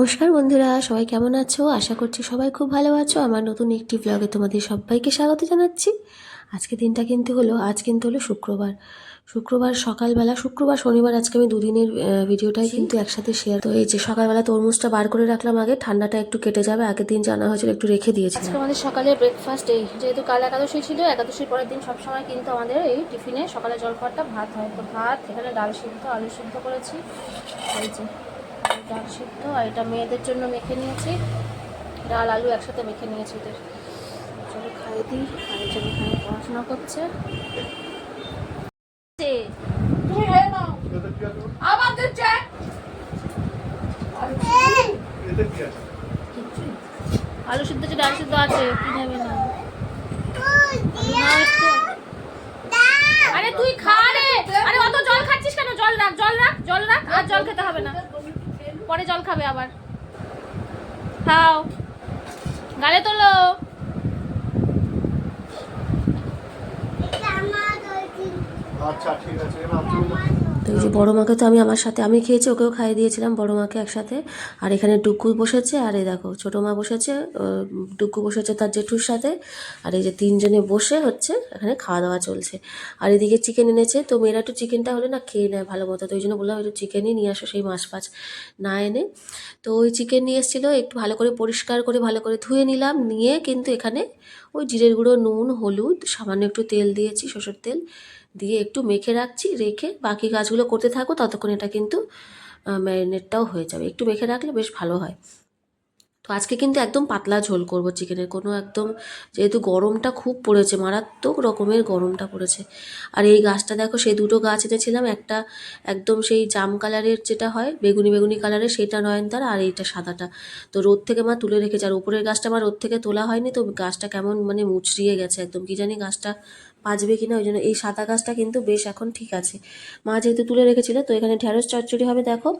নমস্কার বন্ধুরা সবাই কেমন আছো? আশা করছি সবাই খুব ভালো আছো। আমার নতুন একটি ব্লগে তোমাদের সবাইকে স্বাগত জানাচ্ছি। আজকে দিনটা কিন্তু হলো আজ কিন্তু হলো শুক্রবার। শুক্রবার সকালবেলা শুক্রবার শনিবার আজকে আমি দুদিনের ভিডিওটাই কিন্তু একসাথে শেয়ার তো এই যে সকালবেলা তরমুজটা বার করে রাখলাম আগে ঠান্ডাটা একটু কেটে যাবে আগের দিন জানা হয়েছিল একটু রেখে দিয়েছি আজকে আমাদের সকালে ব্রেকফাস্ট এই যেহেতু কাল একাদশী ছিল একাদশীর পরের দিন সবসময় কিন্তু আমাদের এই টিফিনে সকালে জলখাবারটা ভাত হয়। তো ভাত এখানে ডাল সিদ্ধ আলু সিদ্ধ করেছি। এই যে ডাল সিদ্ধ আর এটা মেয়েদের জন্য মেখে নিয়েছি। ডাল আলু একসাথে মেখে নিয়েছি এদের চলো খাইয়ে দিই আর এই জন্য এখানে পড়াশোনা করছে। আলু সিদ্ধ আছে ডাল সিদ্ধ আছে কি নেবে না। না আরে তুই খা রে। আরে অত জল খাচ্ছিস কেন? জল রাখ জল রাখ জল রাখ আর জল খেতে হবে না। পরে জল খাবে আবার। খাও। গালে তোলো। আচ্ছা ঠিক আছে তো যে বড় মাকে তো আমি আমার সাথে, আমি খেয়েছি, ওকেও খাইয়ে দিয়েছিলাম বড় মাকে একসাথে। আর এখানে ডুকু বসেছে, আর এই দেখো, ছোটো মা বসেছে ডুকু বসেছে তার জেঠুর সাথে। আর এই যে তিনজনে বসে হচ্ছে, এখানে খাওয়া দাওয়া চলছে। আর এদিকে চিকেন এনেছে, তো মেয়েরা একটু চিকেনটা হলে না খেয়ে নেয় ভালো মতো। তো ওই জন্য বললাম একটু চিকেনই নিয়ে আসো, সেই মাছ ফাছ না এনে। তো ওই চিকেন নিয়ে এসেছিল, একটু ভালো করে পরিষ্কার করে, ভালো করে ধুয়ে নিলাম, নিয়ে কিন্তু এখানে ওই জিরের গুঁড়ো, নুন, হলুদ, সামান্য একটু তেল দিয়েছি, সরষের তেল। দিয়ে একটু মেখে রাখছি, রেখে বাকি কাজগুলো করতে থাকো, ততক্ষণ এটা কিন্তু ম্যারিনেটটাও হয়ে যাবে। একটু মেখে রাখলে বেশ ভালো হয়। তো আজকে কিন্তু একদম পাতলা ঝোল করব চিকেনের। কোনো একদম যেহেতু গরমটা খুব পড়েছে, মারাত্মক রকমের গরমটা পড়েছে। আর এই গাছটা দেখো, সেই দুটো গাছ এনেছিলাম, একটা একদম সেই জাম কালারের যেটা হয়, বেগুনি বেগুনি কালারের, সেটা নয়নতারা আর এইটা সাদাটা। তো রোদ থেকে মা তুলে রেখেছে, আর উপরের গাছটা আমার রোদ থেকে তোলা হয়নি, তো গাছটা কেমন মানে মুচড়িয়ে গেছে, একদম কি জানি গাছটা বাঁচবে কিনা, ওই জন্য এই সাদা গাছটা কিন্তু বেশ এখন ঠিক আছে। মা যেহেতু তুলে রেখেছিল, তো এখানে ঢ্যাঁড়স চচ্চড়ি হবে, দেখো।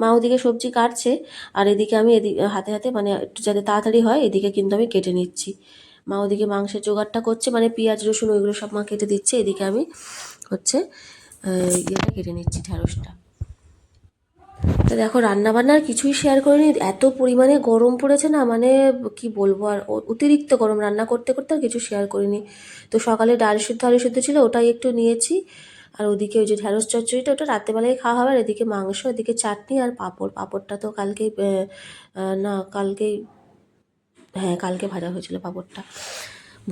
মা ওদিকে সবজি কাটছে, আর এদিকে আমি এদিকে হাতে হাতে মানে একটু যাতে তাড়াতাড়ি হয়, এদিকে কিন্তু আমি কেটে নিচ্ছি। মা ওদিকে মাংসের জোগাড়টা করছে মানে পেঁয়াজ, রসুন, ওইগুলো সব মা কেটে দিচ্ছে, এদিকে আমি হচ্ছে ইয়েটা কেটে নিচ্ছি ঢ্যাঁড়সটা তো দেখো রান্না বান্নার কিছুই শেয়ার করিনি। এত পরিমাণে গরম পড়েছে না মানে কি বলব আর অতিরিক্ত গরম। রান্না করতে করতে আর কিছু শেয়ার করিনি। তো সকালে ডাল সিদ্ধ আলু সিদ্ধ ছিল, ওটাই একটু নিয়েছি। আর ওদিকে ওই যে ঢ্যাঁড়স চচ্চড়িটা, ওটা রাত্রেবেলায় খাওয়া হবে। আর এদিকে মাংস, এদিকে চাটনি আর পাঁপড়। পাঁপড়টা তো কালকেই না, কালকেই হ্যাঁ কালকে ভাজা হয়েছিল পাঁপড়টা।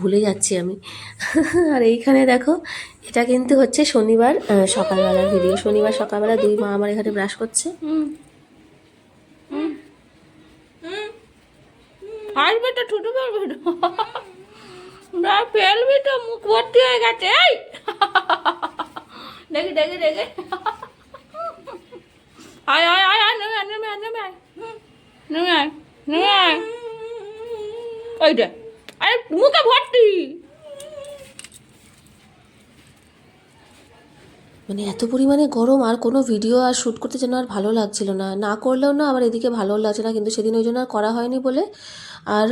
ভুলে যাচ্ছি আমি। আর এইখানে দেখো, এটা কিন্তু হচ্ছে শনিবার সকালবেলার ভিডিও শনিবার সকালবেলা দুই মা আমার এখানে ব্রাশ করছে। না তো মুখ ভর্তি হয়ে গেছে আয় নেমে আয় নেমে আয় আয়। আয় আরে মুখে ভর্তি মানে এত পরিমাণে গরম আর কোনো ভিডিও আর শ্যুট করতে যেন আর ভালো লাগছিল না। না করলেও না আবার এদিকে ভালো লাগছে না কিন্তু সেদিন ওই জন্য আর করা হয়নি বলে আর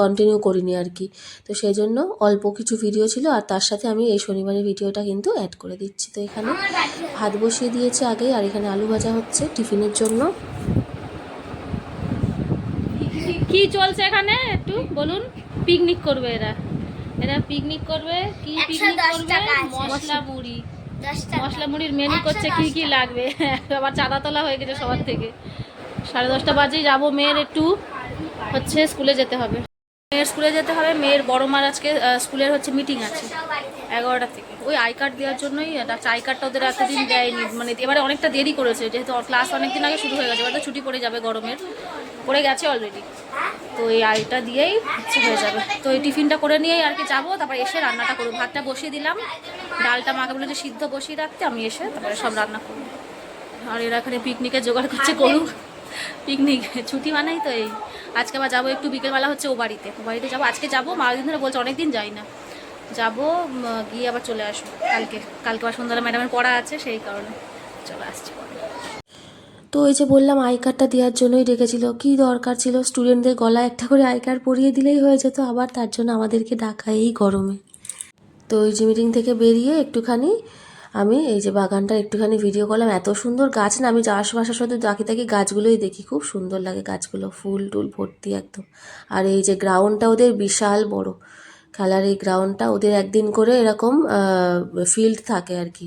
কন্টিনিউ করিনি আর কি। তো সেই জন্য অল্প কিছু ভিডিও ছিল আর তার সাথে আমি এই শনিবারের ভিডিওটা কিন্তু অ্যাড করে দিচ্ছি। তো এখানে ভাত বসিয়ে দিয়েছে আগে আর এখানে আলু ভাজা হচ্ছে টিফিনের জন্য। কি চলছে এখানে? একটু বলুন। পিকনিক করবে এরা। এরা পিকনিক করবে কি পিকনিক করবে? মশলা মুড়ি। মশলা মুড়ির মেনু করছে কি কি লাগবে? আবার চাঁদা তোলা হয়ে গেছে সবার থেকে। সাড়ে দশটা বাজেই যাব মেয়ের একটু। হচ্ছে স্কুলে যেতে হবে। মেয়ের স্কুলে যেতে হবে। মেয়ের বড় মার আজকে স্কুলের হচ্ছে মিটিং আছে। এগারোটা থেকে। ওই আই কার্ড দেওয়ার জন্যই আই কার্ডটা ওদের এতদিন দেয়নি। মানে এবারে অনেকটা দেরি করেছে। যেহেতু ক্লাস অনেকদিন আগে শুরু হয়ে গেছে। এবার তো ছুটি পড়ে যাবে গরমের। পড়ে গেছে অলরেডি তো এই আলটা দিয়েই হচ্ছে হয়ে যাবে। তো এই টিফিনটা করে নিয়েই আর কি যাব তারপর এসে রান্নাটা করব। ভাতটা বসিয়ে দিলাম। ডালটা মাকে বলে যে সিদ্ধ বসিয়ে রাখতে। আমি এসে তারপরে সব রান্না করব। আর এরা এখানে পিকনিকের জোগাড় করছে করুক। পিকনিক ছুটি মানেই তো এই। আজকে আবার যাব একটু বিকেলবেলা হচ্ছে ও বাড়িতে। ও বাড়িতে যাব। আজকে যাব মা দিন ধরে বলছে অনেকদিন যাই না। যাব গিয়ে আবার চলে আসব। কালকে কালকে আবার সন্ধ্যাবেলা ম্যাডামের পড়া আছে সেই কারণে চলে আসছি পরে। তো ওই যে বললাম, আই কার্ডটা দেওয়ার জন্যই ডেকেছিল। কি দরকার ছিল? স্টুডেন্টদের গলায় একটা করে আই কার্ড পরিয়ে দিলেই হয়ে যেত, আবার তার জন্য আমাদেরকে ডাকা এই গরমে। তো ওই যে মিটিং থেকে বেরিয়ে একটুখানি আমি এই যে বাগানটা একটুখানি ভিডিও করলাম। এত সুন্দর গাছ না, আমি যাওয়ার সময় আসার সময় তাকি তাকি গাছগুলোই দেখি। খুব সুন্দর লাগে গাছগুলো, ফুল টুল ভর্তি একদম। আর এই যে গ্রাউন্ডটা ওদের বিশাল বড়। খেলার এই গ্রাউন্ডটা ওদের একদিন করে এরকম ফিল্ড থাকে আর কি।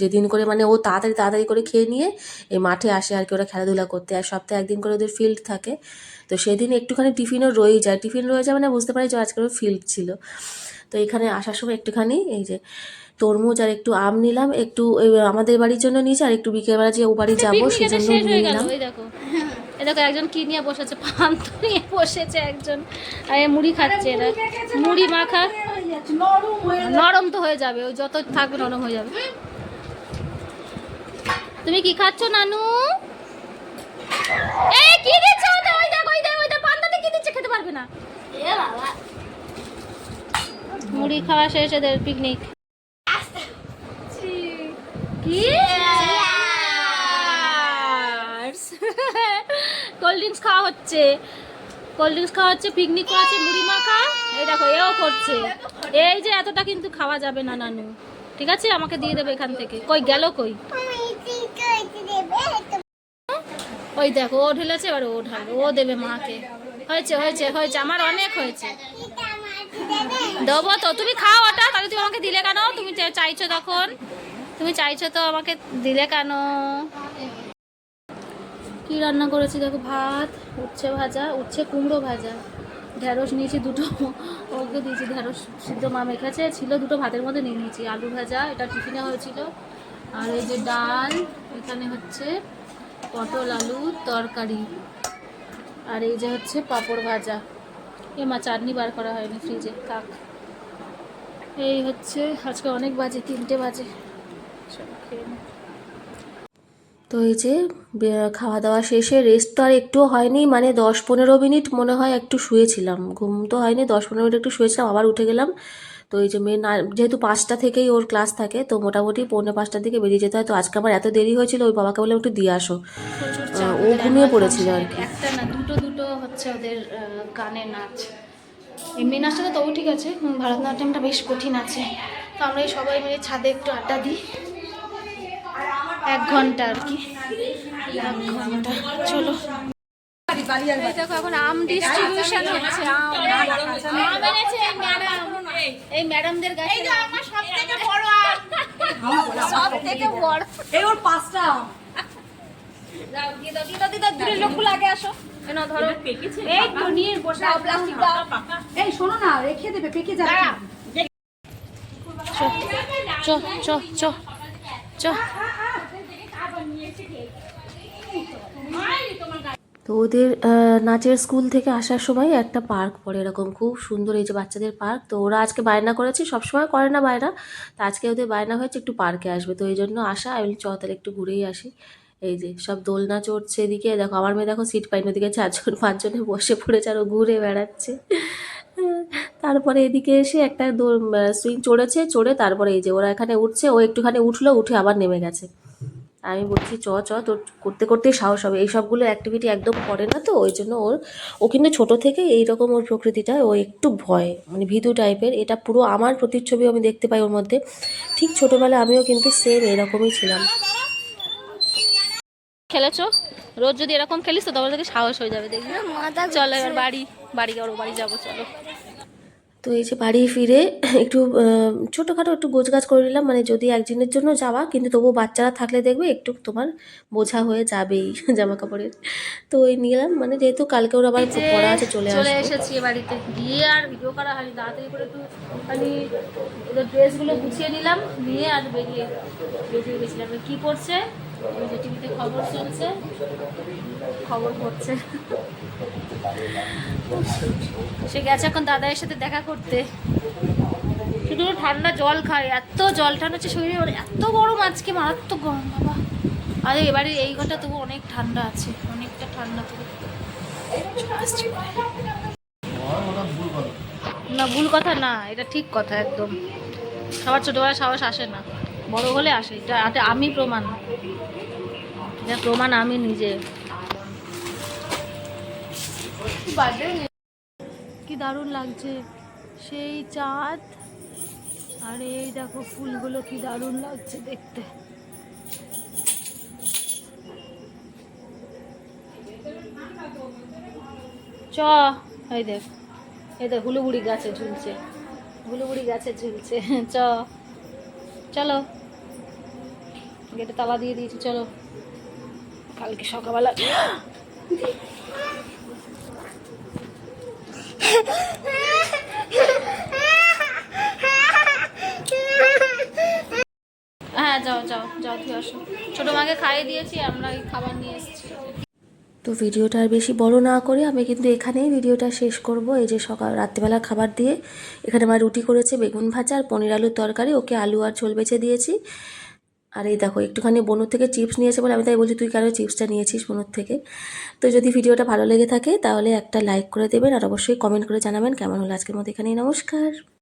যেদিন করে মানে ও তাড়াতাড়ি তাড়াতাড়ি করে খেয়ে নিয়ে এই মাঠে আসে আর কি ওরা খেলাধুলা করতে। আর সপ্তাহে একদিন করে ওদের ফিল্ড থাকে। তো সেদিন একটুখানি টিফিনও রয়েই যায়। টিফিন রয়ে যায় মানে বুঝতে পারি যে আজকে ফিল্ড ছিল। তো এখানে আসার সময় একটুখানি এই যে তরমুজ আর একটু আম নিলাম একটু আমাদের বাড়ির জন্য নিয়েছি আর একটু বিকেলবেলা যে ও বাড়ি যাব পিকনিক এটা সেজন্য নিয়ে নিলাম। দেখো একজন কি নিয়ে বসেছে? পান্ত নিয়ে বসেছে একজন। মুড়ি খাচ্ছে এরা। মুড়ি মাখা। নরম তো হয়ে যাবে ওই যত থাকবে নরম হয়ে যাবে। তুমি কি খাচ্ছ নানু? এই কি দিচ্ছ? ওই দেখো ওই দেখো ওই দেখো পান্তাতে কি দিচ্ছে খেতে পারবে না। মুড়ি খাওয়া শেষ এদের পিকনিক কি? কোল্ড ড্রিঙ্কস খাওয়া হচ্ছে। কোল্ড ড্রিঙ্কস খাওয়া হচ্ছে পিকনিক করা হচ্ছে মুড়ি মাখা। এই দেখো, এও করছে। এই যে এতটা কিন্তু খাওয়া যাবে না, নানু। ঠিক আছে? আমাকে দিয়ে দেবে এখান থেকে। কই, গেল কই? ওই দেখো, ও ঢেলেছে, এবার ও ঢাল ও দেবে মাকে। হয়েছে হয়েছে হয়েছে। আমার অনেক হয়েছে। দেবো তো। তুমি খাও ওটা। তাহলে তুমি আমাকে দিলে কেন? তুমি চাইছো তখন। তুমি চাইছো তো আমাকে দিলে কেন? কি রান্না করেছি দেখো? ভাত, উচ্ছে ভাজা, উচ্ছে কুমড়ো ভাজা। ঢ্যাঁড়স নিয়েছি দুটো। ওকে দিয়েছি ঢ্যাঁড়স সিদ্ধ মা মেখেছে, ছিল দুটো, ভাতের মধ্যে নিয়ে নিয়েছি। আলু ভাজা, এটা টিফিনে হয়েছিল। আর এই যে ডাল, এখানে হচ্ছে পটল আলু তরকারি। আর এই যে হচ্ছে পাঁপড় ভাজা। এ মা, চাটনি বার করা হয়নি ফ্রিজে কাক এই হচ্ছে, আজকে অনেক বাজে, তিনটে বাজে। চলো খেয়ে। তো এই যে খাওয়া দাওয়া শেষে রেস্ট তো আর একটুও হয়নি মানে দশ পনেরো মিনিট মনে হয় একটু শুয়েছিলাম। ঘুম তো হয়নি দশ পনেরো মিনিট একটু শুয়েছিলাম আবার উঠে গেলাম। তো এই যে মেয়ে না যেহেতু পাঁচটা থেকেই ওর ক্লাস থাকে তো মোটামুটি পৌনে পাঁচটার দিকে বেরিয়ে যেতে হয়। তো আজকে আমার এত দেরি হয়েছিল ওই বাবাকে বলে একটু দিয়ে আসো। ও ঘুমিয়ে পড়েছিল আর কি। একটা না দুটো দুটো হচ্ছে ওদের গানের নাচ। এমনি নাচটা তো তবু ঠিক আছে ভারতনাট্যমটা বেশ কঠিন আছে। তো আমরা এই সবাই মিলে ছাদে একটু আড্ডা দিই। এক ঘণ্টা আর কি এক ঘণ্টা চলো দেখো এখন আম ডিস্ট্রিবিউশন হচ্ছে আম আম এনেছে এই ম্যাডাম এই ম্যাডামদের কাছে আমার সব থেকে বড় আম সব থেকে বড় এই ওর পাঁচটা দাও লোকগুলো আগে আসো কেন ধরো এই তো নিয়ে বসে প্লাস্টিক দাও এই শোনো না রেখে দেবে পেকে যাবে চ চ চ চ তো ওদের নাচের স্কুল থেকে আসার সময় একটা পার্ক পড়ে এরকম, খুব সুন্দর এই যে বাচ্চাদের পার্ক। তো ওরা আজকে বায়না করেছে, সবসময় করে না বায়না। তো আজকে ওদের বায়না হয়েছে একটু পার্কে আসবে, তো এই জন্য আসা। আমি চ একটু ঘুরেই আসি। এই যে সব দোলনা চড়ছে এদিকে, দেখো আমার মেয়ে দেখো সিট পাইনি, ওদিকে চারজন, পাঁচজনে বসে পড়েছে আর ও ঘুরে বেড়াচ্ছে। তারপরে এদিকে এসে একটা সুইং চড়েছে, চড়ে তারপরে এই যে ওরা এখানে উঠছে, ও একটুখানি উঠল, উঠে আবার নেমে গেছে। আমি বলছি চ চ তোর করতে করতেই সাহস হবে। এই সবগুলো অ্যাক্টিভিটি একদম করে না তো ওই জন্য ওর ও কিন্তু ছোটো থেকে এইরকম ওর প্রকৃতিটা ও একটু ভয় মানে ভীতু টাইপের এটা পুরো আমার প্রতিচ্ছবি আমি দেখতে পাই ওর মধ্যে। ঠিক ছোটোবেলায় আমিও কিন্তু সেম এরকমই ছিলাম। খেলেছো? রোজ যদি এরকম খেলিস তো তোমার থেকে সাহস হয়ে যাবে দেখবি? চলো এবার বাড়ি বাড়ি যাব বাড়ি যাব চলো। তো এই যে বাড়ি ফিরে একটু ছোটোখাটো একটু গোছগাছ করে নিলাম। মানে যদি একদিনের জন্য যাওয়া কিন্তু তবুও বাচ্চারা থাকলে দেখবে একটু তোমার বোঝা হয়ে যাবেই জামা কাপড়ের তো ওই নিলাম। মানে যেহেতু কালকে ওর আবার পড়া আছে চলে চলে এসেছি বাড়িতে। গিয়ে আর ভিডিও করা হয়নি। তাড়াতাড়ি করে একটু খালি ওদের ড্রেসগুলো গুছিয়ে নিলাম। নিয়ে আর বেরিয়ে বেরিয়ে গেছিলাম। কি পড়ছে? ওই যে টিভিতে খবর চলছে? খবর পড়ছে সে গেছে এখন দাদার সাথে দেখা করতে। শুধু ঠান্ডা জল খায় এত জল ঠান্ডা হচ্ছে শরীরে ওর এত গরম আজকে মারাত্মক গরম বাবা। আর এবারে এই ঘরটা তবু অনেক ঠান্ডা আছে অনেকটা ঠান্ডা তবু না ভুল কথা না এটা ঠিক কথা একদম। সবার ছোটবেলায় সাহস আসে না বড় হলে আসে এটা আমি প্রমাণ। প্রমাণ আমি নিজে। কি দারুণ লাগছে। সেই চাঁদ। আর এই দেখো ফুলগুলো কি দারুণ লাগছে দেখতে। চ, এই দেখ এই দেখ, হুলুবুড়ি গাছে ঝুলছে। হুলুবুড়ি গাছে ঝুলছে। চ, চলো। গেটে তালা দিয়ে দিয়েছি, চলো। কালকে সকালবেলা হ্যাঁ যাও যাও যাও তুই আসো। ছোটো মাকে খাইয়ে দিয়েছি আমরা এই খাবার নিয়ে এসেছি। তো ভিডিওটা আর বেশি বড় না করে আমি কিন্তু এখানেই ভিডিওটা শেষ করব। এই যে সকাল রাত্রিবেলা খাবার দিয়ে এখানে মা রুটি করেছে বেগুন ভাজা আর পনির আলুর তরকারি। ওকে আলু আর ঝোল বেছে দিয়েছি। আর এই দেখো, একটুখানি বনুর থেকে চিপস নিয়েছে বলে আমি তাই বলছি, তুই কেন চিপসটা নিয়েছিস বনুর থেকে? তো যদি ভিডিওটা ভালো লেগে থাকে, তাহলে একটা লাইক করে দেবেন আর অবশ্যই কমেন্ট করে জানাবেন। কেমন হলো আজকের মতো এখানেই, নমস্কার।